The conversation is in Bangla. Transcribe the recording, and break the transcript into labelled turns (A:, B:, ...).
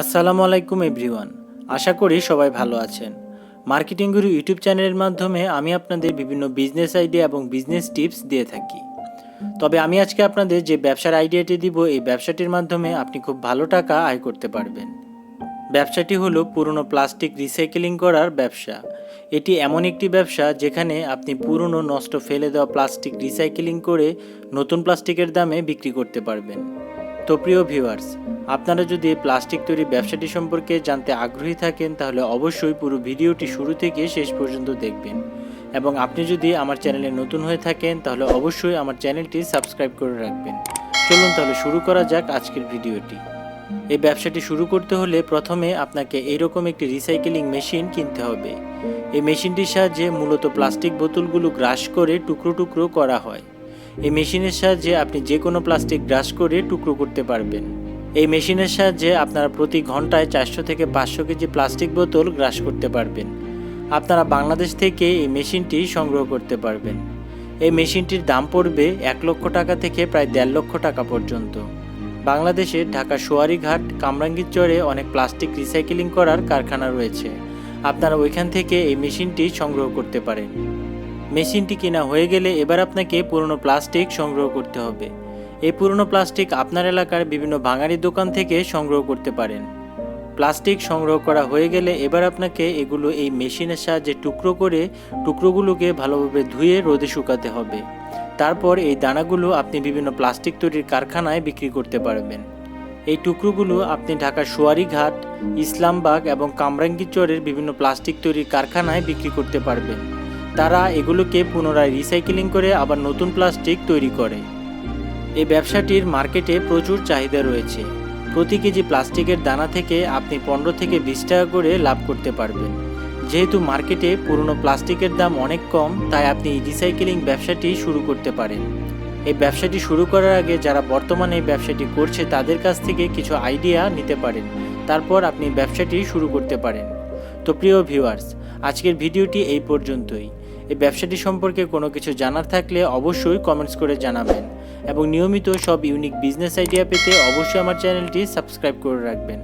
A: আসসালামু আলাইকুম এভরিওয়ান। আশা করি সবাই ভালো আছেন। মার্কেটিং গুরু ইউটিউব চ্যানেলের মাধ্যমে আমি আপনাদের বিভিন্ন বিজনেস আইডিয়া এবং বিজনেস টিপস দিয়ে থাকি। তবে আমি আজকে আপনাদের যে ব্যবসার আইডিয়াটি দিব, এই ব্যবসাটির মাধ্যমে আপনি খুব ভালো টাকা আয় করতে পারবেন। ব্যবসাটি হলো পুরনো প্লাস্টিক রিসাইকেলিং করার ব্যবসা। এটি এমন একটি ব্যবসা যেখানে আপনি পুরনো নষ্ট ফেলে দেওয়া প্লাস্টিক রিসাইকেলিং করে নতুন প্লাস্টিকের দামে বিক্রি করতে পারবেন। তো প্রিয় ভিউয়ার্স, আপনারা যদি প্লাস্টিক তৈরি ব্যবসাটি সম্পর্কে জানতে আগ্রহী থাকেন, তাহলে অবশ্যই পুরো ভিডিওটি শুরু থেকে শেষ পর্যন্ত দেখবেন। এবং আপনি যদি আমার চ্যানেলে নতুন হয়ে থাকেন, তাহলে অবশ্যই আমার চ্যানেলটি সাবস্ক্রাইব করে রাখবেন। চলুন তাহলে শুরু করা যাক আজকের ভিডিওটি। এই ব্যবসাটি শুরু করতে হলে প্রথমে আপনাকে এইরকম একটি রিসাইকেলিং মেশিন কিনতে হবে। এই মেশিনটির সাহায্যে মূলত প্লাস্টিক বোতলগুলো গ্রাস করে টুকরো টুকরো করা হয়। এই মেশিনের সাহায্যে আপনি যে কোনো প্লাস্টিক গ্রাস করে টুকরো করতে পারবেন। এই মেশিনের সাহায্যে আপনারা প্রতি ঘন্টায় চারশো থেকে পাঁচশো কেজি প্লাস্টিক বোতল গ্রাস করতে পারবেন। আপনারা বাংলাদেশ থেকে এই মেশিনটি সংগ্রহ করতে পারবেন। এই মেশিনটির দাম পড়বে এক লক্ষ টাকা থেকে প্রায় দেড় লক্ষ টাকা পর্যন্ত। বাংলাদেশে ঢাকা সোয়ারিঘাট কামরাঙ্গীর চরে অনেক প্লাস্টিক রিসাইকেলিং করার কারখানা রয়েছে। আপনারা ওইখান থেকে এই মেশিনটি সংগ্রহ করতে পারেন। মেশিনটি কেনা হয়ে গেলে এবার আপনাকে পুরনো প্লাস্টিক সংগ্রহ করতে হবে। এই পুরনো প্লাস্টিক আপনার এলাকার বিভিন্ন ভাঙাড়ি দোকান থেকে সংগ্রহ করতে পারেন। প্লাস্টিক সংগ্রহ করা হয়ে গেলে এবার আপনাকে এগুলো এই মেশিনের সাহায্যে টুকরো করে টুকরোগুলোকে ভালোভাবে ধুয়ে রোদে শুকাতে হবে। তারপর এই দানাগুলো আপনি বিভিন্ন প্লাস্টিক তৈরির কারখানায় বিক্রি করতে পারবেন। এই টুকরোগুলো আপনি ঢাকার সোয়ারিঘাট, ইসলামবাগ এবং কামরাঙ্গীরচরের বিভিন্ন প্লাস্টিক তৈরির কারখানায় বিক্রি করতে পারবেন। তারা এগুলোকে পুনরায় রিসাইকেলিং করে আবার নতুন প্লাস্টিক তৈরি করে। এই ব্যবসাটির মার্কেটে প্রচুর চাহিদা রয়েছে। প্রতি কেজি প্লাস্টিকের দানা থেকে আপনি পনেরো থেকে বিশ টাকা করে লাভ করতে পারবেন। যেহেতু মার্কেটে পুরনো প্লাস্টিকের দাম অনেক কম, তাই আপনি রিসাইকেলিং ব্যবসাটি শুরু করতে পারেন। এই ব্যবসাটি শুরু করার আগে যারা বর্তমানে এই ব্যবসাটি করছে, তাদের কাছ থেকে কিছু আইডিয়া নিতে পারেন। তারপর আপনি ব্যবসাটি শুরু করতে পারেন। তো প্রিয় ভিউয়ার্স আজকের ভিডিওটি এই পর্যন্তই। এই ব্যবসাটি সম্পর্কে কোনো কিছু জানার থাকলে অবশ্যই কমেন্টস করে জানাবেন এবং নিয়মিত সব ইউনিক বিজনেস আইডিয়া পেতে অবশ্যই আমার চ্যানেলটি সাবস্ক্রাইব করে রাখবেন।